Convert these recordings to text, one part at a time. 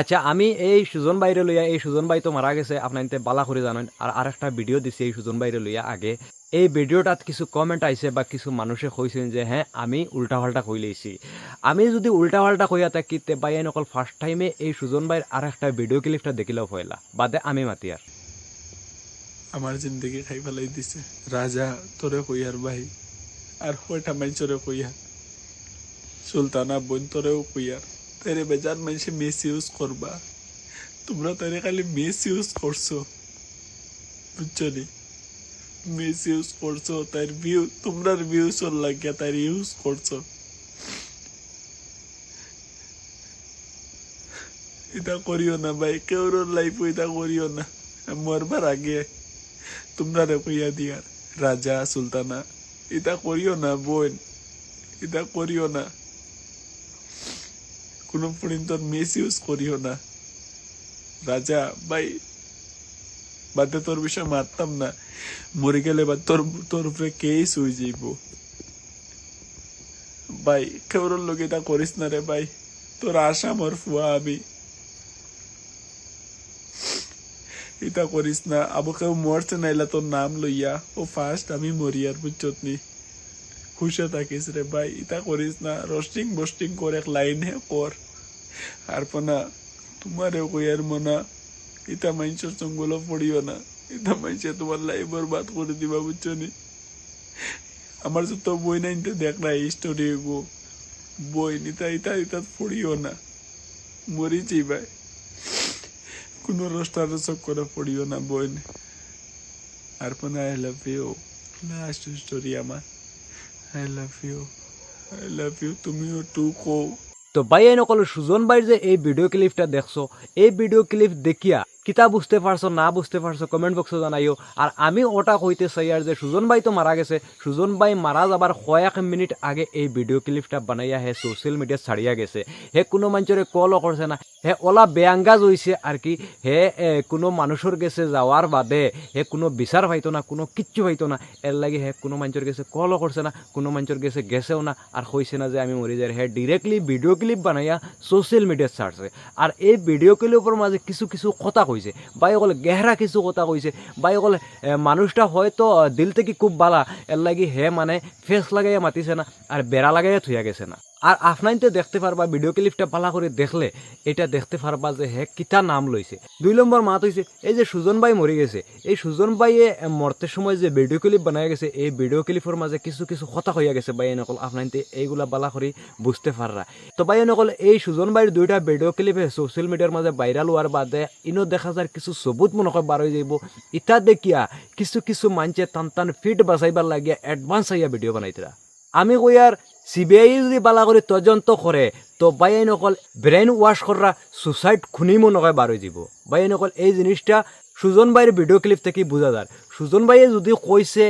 আচ্ছা আমি এই সুজন বাইরে লইয়া, এই সুজন বাই তো মারা গেছে, আপনার বালা করে জানেন আর আরেকটা ভিডিও দিছি এই সুজন বাইরে লইয়া আগে। এই ভিডিওটাত কিছু কমেন্ট আইছে বা কিছু মানুষে কইছেন যে হ্যাঁ আমি উল্টা পাল্টা কই লইছি। আমি যদি উল্টা পাল্টা কইয়া থাকি, তে বাই নকল ফার্স্ট টাইমে এই সুজন বাইর আর একটা ভিডিও ক্লিপটা দেখিলেও হইলা বাদে আমি মাতি আর। আমার জিন্দগি খাই ফেলাই দিছে। রাজা তোরে কইয়ার ভাই, আর কয়টা মাইচরে কইয়ার। সুলতানা বোন তোরেও কইয়ার। তারে বেজার মানুষে মিস ইউজ করবা। তোমরা তারে খালি মিস ইউজ করছ। বুঝছ নি মিস ইউজ করছ, তার ভিউ তোমরার ভিউজ ওর লাগিয়া তার ইউজ করছ। এটা করিও না ভাই কেউর লাইফ এটা করিও না। মরবার আগে তোমরা রে কইয়া দিয়ার রাজা, সুলতানা এটা করিও না বোন এটা করিও না। কোনো পর্যন্ত মিস ইউজ করিও না। রাজা, ভাই, বাদে তোর বিষয় মারতাম না। মরে গেলে বা তোর তোর উপরে কেস হয়ে যাইব। ভাই কেউর লোক এটা করিস না রে ভাই। তোর আশা মোর ফুয়া আমি এটা করিস না। আবু কেউ মরছে নাইলা তোর নাম লইয়া। ও ফার্স্ট আমি মরিয়ার বুঝছত নি খুশে থাকিস রে ভাই। এটা করিস না রোস্টিং বোস্টিং করে লাইন হে কর আর পনা তোমারেও কইয়ার মনা এটা মানুষের সঙ্গল পড়িও না। এটা মানুষে তোমার লাইফ বরবাদ করে দিবা বুঝছ নি? আমার তো বই নাইনতে দেখ না, এই স্টোরি গো বই নিতা ইতা ইতা পড়িও না। মরিছি ভাই। কোনো রোস্টার করে পড়িও না বোন আর পনা I love you last story আমার I love you I love you তুমিও টু তো বাই এই নকল সুজন ভাইয়ের যে এই ভিডিও ক্লিপটা দেখছ, এই ভিডিও ক্লিপ দেখিয়া কিতা বুঝতে পারছ, না বুঝতে পারছ কমেন্ট বক্সে জানাইও। আর আমি ওটা কইতে চাই আর যে সুজন ভাই তো মারা গেছে। সুজন ভাই মারা যাবার কয়েক মিনিট আগে এই ভিডিও ক্লিপটা বানাইয়া হে সোশ্যাল মিডিয়া ছাড়িয়া গেছে। হে কোনো মানুষের কলও করছে না। হে ওলা বেয়াঙ্গাজ হইছে আর কি, হে কোনো মানুষের গেছে যাওয়ার বাদে হে, কোনো বিচার পাইতো না, কোনো কিচ্ছু পাইতো না। এর লাগে হে কোনো মানুষের গেছে কলও করছে না, কোনো মানুষের গেছে গেছেও না। আর কইছে না যে আমি মরি যাই। হে ডিরেক্টলি ভিডিও ক্লিপ বানাইয়া সোশ্যাল মিডিয়াত ছাড়ছে। আর এই ভিডিও ক্লিপের মাঝে কিছু কিছু কথা কইছে বাই অকল গেহরা কিছু কথা কইছে বাই অকল মানুষটা হয়তো দিল থেকে খুব বালা। এর লাগি হে মানে ফেস লাগাইয়া মাতিছে না। আর বেড়া লাগাইয়া থুয়া গেছে না। আর আফনাইনতে দেখতে পারবা ভিডিও ক্লিপটা পালা করে দেখলে, এটা দেখতে পারবা যে হে কিতা নাম লইছে দুই নম্বর মাত হইছে এই যে সুজন ভাই মরে গেছে, এই সুজন ভাইয়ে মরতে সময় যে ভিডিও ক্লিপ বানাই গেছে, এই ভিডিও ক্লিপের মাঝে কিছু কিছু কথা হইয়া গেছে ভাই নকল আফনাইনতে এইগুলা বালা করে বুঝতে পাররা তো ভাই নকল এই সুজন ভাইয়ের দুইটা ভিডিও ক্লিপে সোশ্যাল মিডিয়ার মাঝে ভাইরাল হওয়ার বাদে ইনো দেখা যায় কিছু সবুত মনে হয় বার হয়ে যাইব। ইটা দেখিয়া কিছু কিছু মানছে টান টান ফিট বাঁচাইবার লাগিয়া অ্যাডভান্স হইয়া ভিডিও বানাইতরা আমি কই আর সিবিআই যদি বালা করে তদন্ত করে তো বাইন অকল ব্রেন ওয়াশ করা সুসাইড খুনি মনে হয় বার হয়ে যাব। বাইন অকল এই জিনিসটা সুজন ভাইয়ের ভিডিও ক্লিপ থেকে বোঝা যায়। সুজন ভাইয়ে যদি কইছে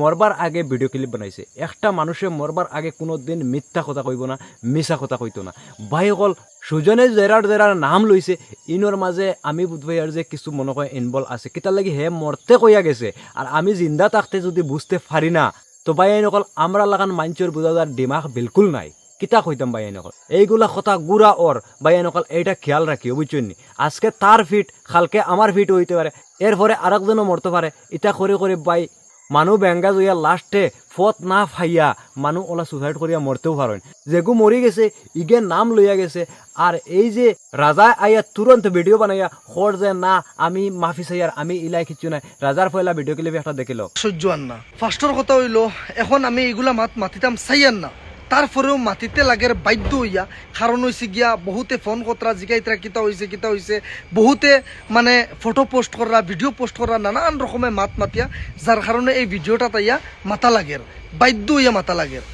মরবার আগে ভিডিও ক্লিপ বানাইছে। একটা মানুষে মরবার আগে কোনো দিন মিথ্যা কথা কইব না, মিছা কথা কইতো না। ভাই অকল সুজনে জেরার জেরার নাম লইছে ইনোর মাঝে আমি বুধবাই আর যে কিছু মনে হয় ইনভলভ আছে কিতার হে মরতে কইয়া গেছে। আর আমি জিন্দা থাকতে যদি বুঝতে পারি না তো বাইন অকল আমরা লাগান মাঞ্চর বুঝাদার দিমাগ বিলকুল নাই। কিতা কইতাম বাইন অকল এইগুলা কথা গুড়া ওর বাইন অকল এইটা খেয়াল রাখি বুঝছেন আজকে তার ফিট, খালকে আমার ফিট হইতে পারে এরপরে আরেকজনও মরতে পারে ইটা করে করে বাই মানুহ বেঙ্গা জইয়া লাস্টে ফত না ফাইয়া মানুহ ওলা সুসাইড করিয়া মরতেও পারেন যেগু মরি গেছে, ইগে নাম লইয়া গেছে আর এই যে রাজা আইয়া তুরন্ত ভিডিও বানাইয়া হর যে না, আমি মাফি চাইয়ার আমি ইলাই কিছু নাই রাজার পয়লা ভিডিও ক্লিপ একটা দেখিল সহ্য না ফার্স্টর কথা হইল, এখন আমি এগুলা মাত মাতিতাম চাইয়ার না তারপরেও মাটিতে লাগের বাধ্য হইয়া, কারণ হয়েছে গিয়া বহুতে ফোন কতরা জিগাইতরা কিতা হয়েছে কিতা হয়েছে বহুতে মানে ফটো পোস্ট করা ভিডিও পোস্ট করা, নানান রকমের মাত মাতিয়া যার কারণে এই ভিডিওটা তাইয়া মাতা লাগের বাধ্য হইয়া মাতা লাগের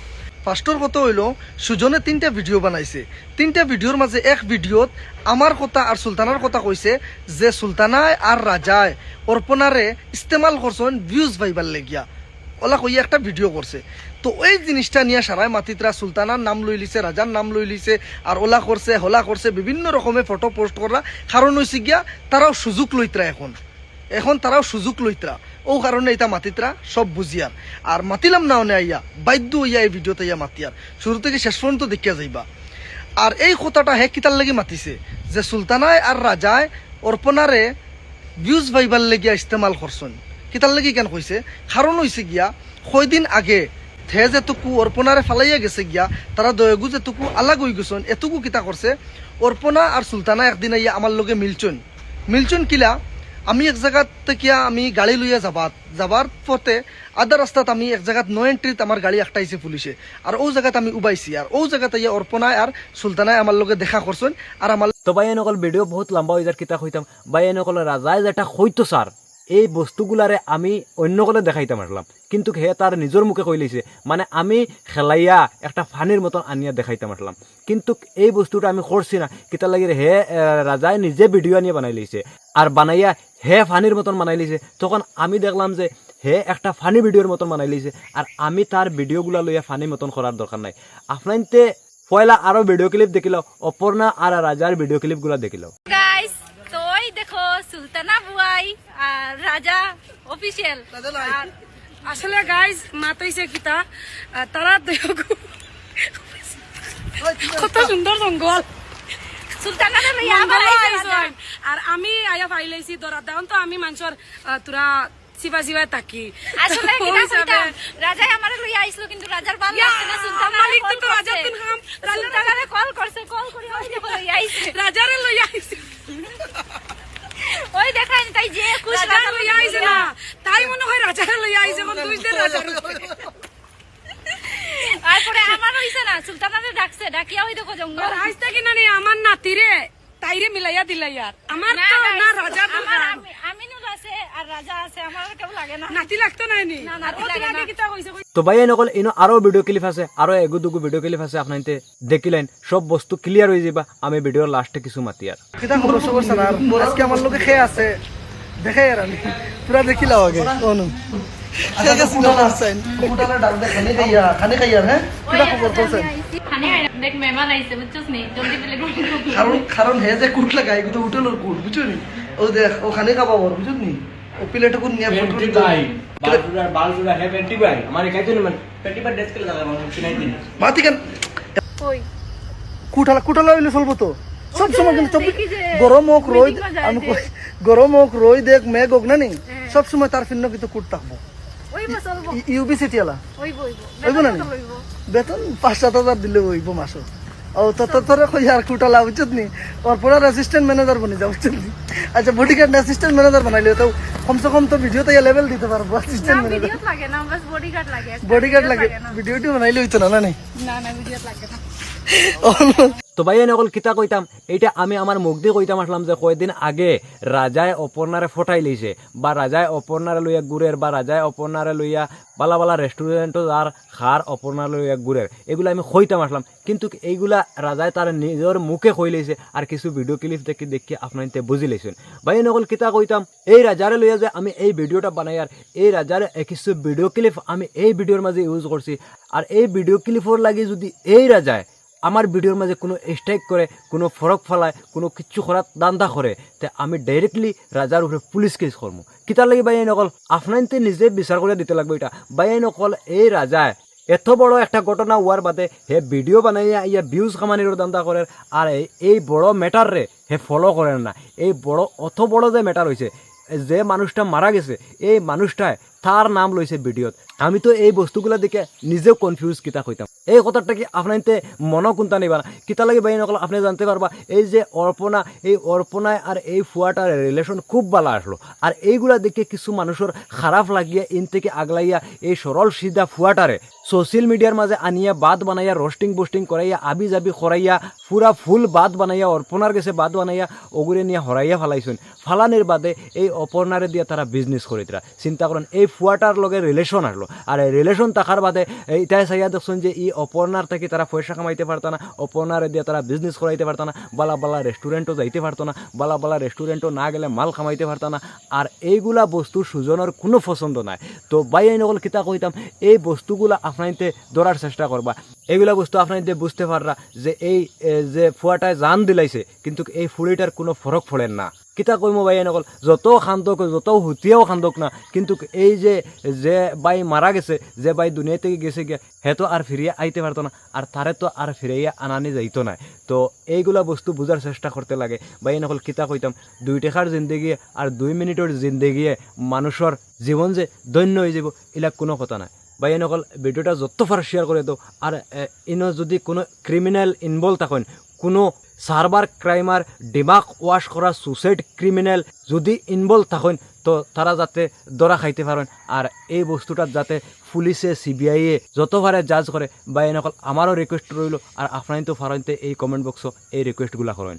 ফার্স্টর কথা হইল, সুজনে তিনটা ভিডিও বানাইছে। তিনটা ভিডিওর মাঝে এক ভিডিওত আমার কথা আর সুলতানার কথা কইছে যে সুলতানায় আর রাজায় অর্পণারে ইস্তেমাল করছেন ভিউজ ভাইবার লেগিয়া। ওলা কইয়া একটা ভিডিও করছে। তো ওই জিনিসটা নিয়ে সারাই মাতিতরা সুলতানার নাম লই লিছে রাজার নাম লই লিছে আর ওলা করছে, হোলা করছে, বিভিন্ন রকমের ফটো পোস্ট করা। কারণ হয়েছে গিয়া তারাও সুযোগ লইতরা এখন। এখন তারাও সুযোগ লইতরা ও কারণে এটা মাতিতরা সব বুঝিয়ার আর মাতিলাম না অনে আইয়া, বাধ্য হইয়া এই ভিডিওতে ইয়া মাতিয়ার শুরু থেকে শেষ পর্যন্ত দেখিয়া যাইবা। আর এই কথাটা হে কিতার লাগি মাতিছে, যে সুলতানায় আর রাজায় অর্পণারে ভিউজ ভাইবার লেগিয়া ইস্তেমাল করছেন। কিতার লাগি কেন কইছে? কারণ হইছে গিয়া কয়দিন আগে থে যেটুকু অর্পণারে ফালাইয়া গেছে গিয়া তারা দয়গু যেটুকু আলাগ হয়ে গেছেন এটুকু কিতা করছে অর্পণা আর সুলতানা একদিন আইয়া আমার লগে মিলছন মিলছন কিলা? আমি এক জায়গাত থেকে আমি গাড়ি লইয়া যাবাত যাবার পথে আধা রাস্তাত আমি এক জায়গাত নো এন্ট্রিত আমার গাড়ি একটাইছে পুলিশে আর ও জায়গাত আমি উবাইছি। আর ও জায়গাত ইয়া অর্পণায় আর সুলতানায় আমার লগে দেখা করছেন আর আমার তো ভাই এনেকল ভিডিও বহুত লম্বা হয়ে যার কিতা হইতাম ভাই এনেকল রাজায় যেটা হইতো স্যার এই বস্তুগুলারে আমি অন্য কলে দেখাইতাম আসলাম কিন্তু হে তার নিজের মুখে কই লইছে মানে আমি খেলাইয়া একটা ফানির মতন আনিয়া দেখাইতাম আসলাম কিন্তু এই বস্তুটা আমি করছি না, কিতা লাগি হে রাজায় নিজে ভিডিও আনিয়ে বানাই লইছে আর বানাইয়া হে ফানির মতন বানাই লইছে তখন আমি দেখলাম যে হে একটা ফানি ভিডিওর মতন বানাই লইছে আর আমি তার ভিডিওগুলা লইয়া ফানি মতন করার দরকার নাই। আপনাইতে পয়লা আরও ভিডিও ক্লিপ দেখিল অপর্ণা আর রাজার ভিডিও ক্লিপগুলা দেখিল সুলতানা বুয়াই আর রাজা অফিসিয়াল আসলে গাইজ মাতাইছে কিতা তারা কত সুন্দর জঙ্গল। রাজা। আর আমি আয়া পাইলাইছি দরা দেন তো আমি মানুষের তোরা চিবা চিবা থাকি। আসলে রাজাই আমারে লইয়া আইছিল কিন্তু রাজার ভালো লাগছে না সুলতানা মালিক তো কল তো করছে রাজার কল করছে কল করে ওই দেখো লইয়া আইছে রাজারে লইয়া আইছে ওই দেখাই তাই যে খুশ রাজা লইয়া আইছে না তাই মনে হয় রাজা লইয়া আইছে মন দুই দিন আর পরে আমার হইছে না সুলতানারে ডাকছে ডাকিয়া ওই দেখো জঙ্গল। আজ থেকে না নি আমার নাতিরে। তাইরে মিলাইয়া দিলাই আর আমার তো না রাজা তো আমার আমি- আমিনুল আছে আর রাজা আছে আমার কেউ লাগে না। নাতি লাগতো নাই নি? না, তো ভাই নকল ইনো আরও ভিডিও ক্লিপ আছে আরও এগু দুগু ভিডিও ক্লিপ আছে আপনাইতে দেখিলেন। সব বস্তু ক্লিয়ার হয়ে যাবা আমি ভিডিওর লাস্টে কিছু মাতি আর কিতা খবর সবর সানার আজকে আমার লোকে খেয়ে আছে। দেখে আর আমি। পুরা দেখিলাও আগে। অনু খানি খাইয়া খানি খাইয়া হ্যাঁ কিতা খবর করছেন দেখ মেহমান আইছে বুঝছস নি? জলদি পেলে কারণ কারণ হে যে কুট লাগাই কুট বুঝছ নি? ও দেখ ও খানি খাবা বর বুঝছ নি? ও প্লেট কোন নিয়ে ফুট ফুট মাতি কেন? ওই কুঠালা কুঠালা হইলে চলবো তো। সব সময় কিন্তু চব্বিশ গরম হোক রোদ আমি গরম হোক রোদ দেখ মেঘ হোক না নি? সব সময় তার ফিন্ন কিন্তু কুট থাকব। ইউবি সিটি আলা। ওই ওইব। না নি? বেতন পাঁচ সাত হাজার দিলে হইব মাসো ও তো তো তোরে কই আর কুটালা বুঝছত নি? ওর পরে অ্যাসিস্ট্যান্ট ম্যানেজার বনি যাও উচিত নি আচ্ছা বডি গার্ড অ্যাসিস্ট্যান্ট ম্যানেজার বানাইলে তো কমসে কম তো লেভেল দিতে পারব অ্যাসিস্ট্যান্ট ম্যানেজার লাগে না বাস বডিগার্ড লাগে লাগে। ভিডিওটি বানাইলে হইতো না না নি? ভিডিওত লাগে না। তো ভাই নকল কিতা কইতাম, এইটা আমি আমার মুখ দিয়ে কইতাম আসলাম যে কয়দিন আগে রাজায় অপর্ণারে ফটাই লইছে বা রাজায় অপর্ণারে লইয়া গুড়ের বা রাজায় অপর্ণারে লইয়া বালা বালা রেস্টুরেন্টও আর খার অপর্ণা লইয়া গুড়ের এগুলো আমি কইতাম আসলাম। কিন্তু এইগুলা রাজায় তার নিজের মুখে কই লইছে আর কিছু ভিডিও ক্লিপ দেখি দেখি আপনার বুঝি লইছেন ভাই নকল কিতা কইতাম, এই রাজারে লইয়া যে আমি এই ভিডিওটা বানাই আর এই রাজার কিছু ভিডিও ক্লিপ আমি এই ভিডিওর মাঝে ইউজ করছি আর এই ভিডিও ক্লিপর লাগি যদি এই রাজায় আমার ভিডিওর মাঝে কোনো স্ট্রাইক করে, কোনো ফরক ফলায়, কোনো কিচ্ছু করার দান্দা করে, তে আমি ডাইরেক্টলি রাজার উপরে পুলিশ কেস করব কিতার লাগি বাই নকল? আপনাইতে নিজে বিচার করে দিতে লাগবে এটা। বাই নকল, এই রাজায়, এত বড় একটা ঘটনা হওয়ার বাদে হে ভিডিও বানাইয়া ইয়া ভিউজ কামানির দান্দা করে আর এই- বড় ম্যাটার রে হে ফলো করেন না। এই বড়, অত বড় যে ম্যাটার হয়েছে যে মানুষটা মারা গেছে, এই মানুষটায় তার নাম লইছে ভিডিওত আমি তো এই বস্তুগুলা দেখে নিজেও কনফিউজ কিতা কইতাম। এই কথাটা কি আপনাইতে মন কোনটা নিবা কিতা লাগে বাই নকল আপনি জানতে পারবা এই যে অর্পণা এই অর্পণায় আর এই ফুয়াটার রিলেশন খুব ভালো আসলো আর এইগুলা দেখে কিছু মানুষের খারাপ লাগিয়া ইন থেকে আগলাইয়া এই সরল সিধা ফুয়াটারে সোশ্যাল মিডিয়ার মাঝে আনিয়া বাদ বানাইয়া রোস্টিং বোস্টিং করাইয়া আবি জাবি করাইয়া পুরা ফুল বাদ বানাইয়া অর্পণার গেছে বাদ বানাইয়া ওগুরে নিয়ে হরাইয়া ফালাইছেন। ফালানের বাদে এই অপর্ণারে দিয়া তারা বিজনেস তারা চিন্তা করেন এই ফুয়াটার লগে রিলেশন আসলো আর এই রিলেশন থাকার বাদে এইটাই চাইয়া দেখছেন যে ই অপর্ণার থেকে তারা পয়সা কামাইতে পারতো না অপর্ণারে দিয়া তারা বিজনেস করাইতে পারতো না, বালা বালা রেস্টুরেন্টও যাইতে পারতো না, বালা বালা রেস্টুরেন্টও না গেলে মাল কামাইতে পারতো না আর এইগুলা বস্তু সুজনের কোনো পছন্দ নাই। তো বাই নকল কিতা কইতাম এই বস্তুগুলা আপনাইতে ধরার চেষ্টা করবা এইগুলা বস্তু আপনাইতে বুঝতে পাররা যে এই যে ফুয়াটায় জান দিলাইছে, কিন্তু এই ফুড়িটার কোনো ফরক পড়েন না। কিতা কইমো ভাই নকল যত খান্দক যত হুতিয়াও খান্দক না, কিন্তু এই যে যে বাই মারা গেছে, যে বাই দুনিয়া থেকে গেছে গিয়া হে তো আর ফিরিয়ে আইতে পারতো না, আর তারে তো আর ফিরাইয়া আনানি যাইতো না তো এইগুলা বস্তু বুঝার চেষ্টা করতে লাগে। বাই নকল কিতা কইতাম, দুই টাকার জিন্দগি আর দুই মিনিটের জিন্দগিয়ে মানুষের জীবন যে দৈন্য হয়ে যাব এলাক কোনো কথা নাই। বা এনেকল ভিডিওটা যত ফার শেয়ার করে দাও। আর ইনো যদি কোনো ক্রিমিনাল ইনভলভ থাকেন, কোনো সার্ভার ক্রাইমার ডিমাক ওয়াশ করা সুসাইড ক্রিমিনাল যদি ইনভলভ থাকেন, তো তারা যাতে দরা খাইতে পারেন আর এই বস্তুটার যাতে পুলিশে সিবিআইয়ে যত পারে জাজ করে বা এনেকল আমারও রিকোয়েস্ট রইল আর আপনাই তো ফারাইতে এই কমেন্ট বক্সও এই রিকোয়েস্টগুলা করেন